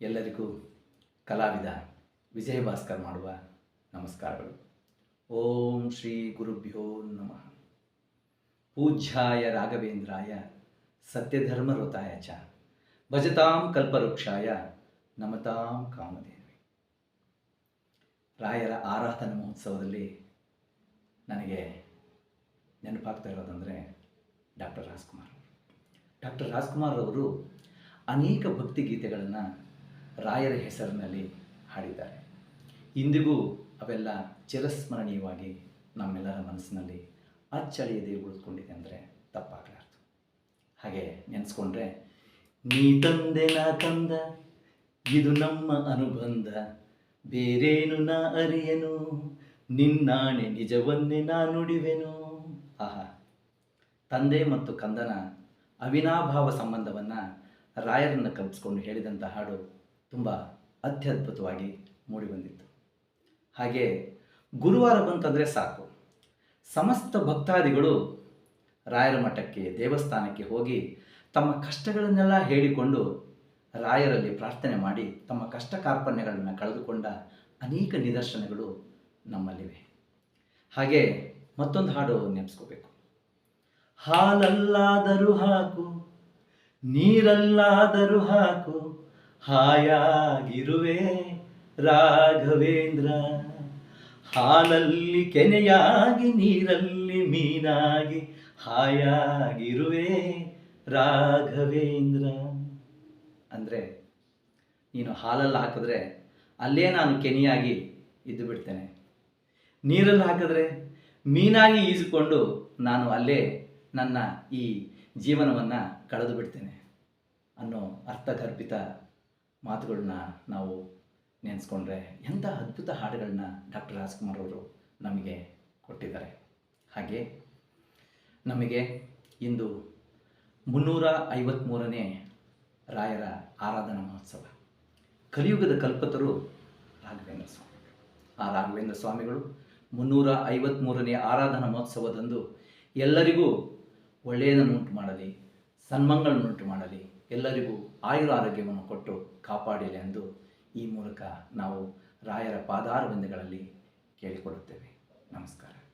ಎಲ್ಲರಿಗೂ ಕಲಾವಿದ ವಿಜಯಭಾಸ್ಕರ್ ಮಾಡುವ ನಮಸ್ಕಾರಗಳು. ಓಂ ಶ್ರೀ ಗುರುಭ್ಯೋ ನಮಃ. ಪೂಜ್ಯಾಯ ರಾಘವೇಂದ್ರಾಯ ಸತ್ಯಧರ್ಮರತಾಯ ಚ ಭಜತಾಂ ಕಲ್ಪವೃಕ್ಷಾಯ ನಮತಾಂ ಕಾಮದೇವಿ ರಾಯರ ಆರಾಧನಾ ಮಹೋತ್ಸವದಲ್ಲಿ ನನಗೆ ನೆನಪಾಗ್ತಾ ಇರೋದಂದರೆ ಡಾಕ್ಟರ್ ರಾಜ್ಕುಮಾರ್. ಡಾಕ್ಟರ್ ರಾಜ್ಕುಮಾರ್ ಅವರು ಅನೇಕ ಭಕ್ತಿ ಗೀತೆಗಳನ್ನು ರಾಯರ ಹೆಸರಿನಲ್ಲಿ ಹಾಡಿದ್ದಾರೆ. ಇಂದಿಗೂ ಅವೆಲ್ಲ ಚಿರಸ್ಮರಣೀಯವಾಗಿ ನಮ್ಮೆಲ್ಲರ ಮನಸ್ಸಿನಲ್ಲಿ ಅಚ್ಚಳಿಯದೆ ಉಳಿದುಕೊಂಡಿದೆ ಅಂದರೆ ತಪ್ಪಾಗಲಾರ್ದು. ಹಾಗೆ ನೆನೆಸ್ಕೊಂಡ್ರೆ, ನೀ ತಂದೆ, ನಾ ತಂದ, ಇದು ನಮ್ಮ ಅನುಬಂಧ, ಬೇರೇನು ನಾ ಅರಿಯನು, ನಿನ್ನಾಣೆ ನಿಜವನ್ನೇ ನಾ ನುಡಿವೆನು. ಆಹಾ. ತಂದೆ ಮತ್ತು ಕಂದನ ಅವಿನಾಭಾವ ಸಂಬಂಧವನ್ನು ರಾಯರನ್ನು ಕಲ್ಪಿಸ್ಕೊಂಡು ಹೇಳಿದಂಥ ಹಾಡು ತುಂಬ ಅತ್ಯದ್ಭುತವಾಗಿ ಮೂಡಿಬಂದಿತ್ತು. ಹಾಗೆ ಗುರುವಾರ ಬಂತಂದರೆ ಸಾಕು. ಸಮಸ್ತ ಭಕ್ತಾದಿಗಳು ರಾಯರ ಮಠಕ್ಕೆ, ದೇವಸ್ಥಾನಕ್ಕೆ ಹೋಗಿ ತಮ್ಮ ಕಷ್ಟಗಳನ್ನೆಲ್ಲ ಹೇಳಿಕೊಂಡು ರಾಯರಲ್ಲಿ ಪ್ರಾರ್ಥನೆ ಮಾಡಿ ತಮ್ಮ ಕಷ್ಟ ಕಾರ್ಪಣ್ಯಗಳನ್ನು ಕಳೆದುಕೊಂಡ ಅನೇಕ ನಿದರ್ಶನಗಳು ನಮ್ಮಲ್ಲಿವೆ. ಹಾಗೆ ಮತ್ತೊಂದು ಹಾಡು ನೆನೆಸ್ಕೋಬೇಕು ಹಾಲಲ್ಲಾದರೂ ಹಾಕು, ನೀರಲ್ಲಾದರೂ ಹಾಕು ಹಾಯಾಗಿರುವೆ ರಾಘವೇಂದ್ರ. ಹಾಲಲ್ಲಿ ಕೆನೆಯಾಗಿ, ನೀರಲ್ಲಿ ಮೀನಾಗಿ ಹಾಯಾಗಿರುವೆ ರಾಘವೇಂದ್ರ. ಅಂದರೆ ನೀನು ಹಾಲಲ್ಲಿ ಹಾಕಿದ್ರೆ ಅಲ್ಲೇ ನಾನು ಕೆನೆಯಾಗಿ ಇದ್ದು ಬಿಡ್ತೇನೆ. ನೀರಲ್ಲಿ ಹಾಕಿದ್ರೆ ಮೀನಾಗಿ ಈಜಿಕೊಂಡು ನಾನು ಅಲ್ಲೇ ನನ್ನ ಈ ಜೀವನವನ್ನು ಕಳೆದು ಬಿಡ್ತೇನೆ ಅನ್ನೋ ಅರ್ಥಗರ್ಭಿತ ಮಾತುಗಳನ್ನ ನಾವು ನೆನೆಸ್ಕೊಂಡ್ರೆ ಎಂಥ ಅದ್ಭುತ ಹಾಡುಗಳನ್ನ ಡಾಕ್ಟರ್ ರಾಜ್ಕುಮಾರ್ ಅವರು ನಮಗೆ ಕೊಟ್ಟಿದ್ದಾರೆ. ಹಾಗೆ ನಮಗೆ ಇಂದು ಮುನ್ನೂರ ಐವತ್ತ್ಮೂರನೇ ರಾಯರ ಆರಾಧನಾ ಮಹೋತ್ಸವ. ಕಲಿಯುಗದ ಕಲ್ಪತರು ರಾಘವೇಂದ್ರ ಸ್ವಾಮಿ. ಆ ರಾಘವೇಂದ್ರ ಸ್ವಾಮಿಗಳು ಮುನ್ನೂರ ಐವತ್ತ್ಮೂರನೇ ಆರಾಧನಾ ಮಹೋತ್ಸವದಂದು ಎಲ್ಲರಿಗೂ ಒಳ್ಳೆಯದನ್ನುಂಟು ಮಾಡಲಿ ಸನ್ಮಂಗಳನ್ನುಂಟು ಮಾಡಲಿ ಎಲ್ಲರಿಗೂ ಆಯುರ ಆರೋಗ್ಯವನ್ನು ಕೊಟ್ಟು ಕಾಪಾಡಲಿ ಎಂದು ಈ ಮೂಲಕ ನಾವು ರಾಯರ ಪಾದಾರವಿಂದಗಳಲ್ಲಿ ಕೇಳಿಕೊಳ್ಳುತ್ತೇವೆ. ನಮಸ್ಕಾರ.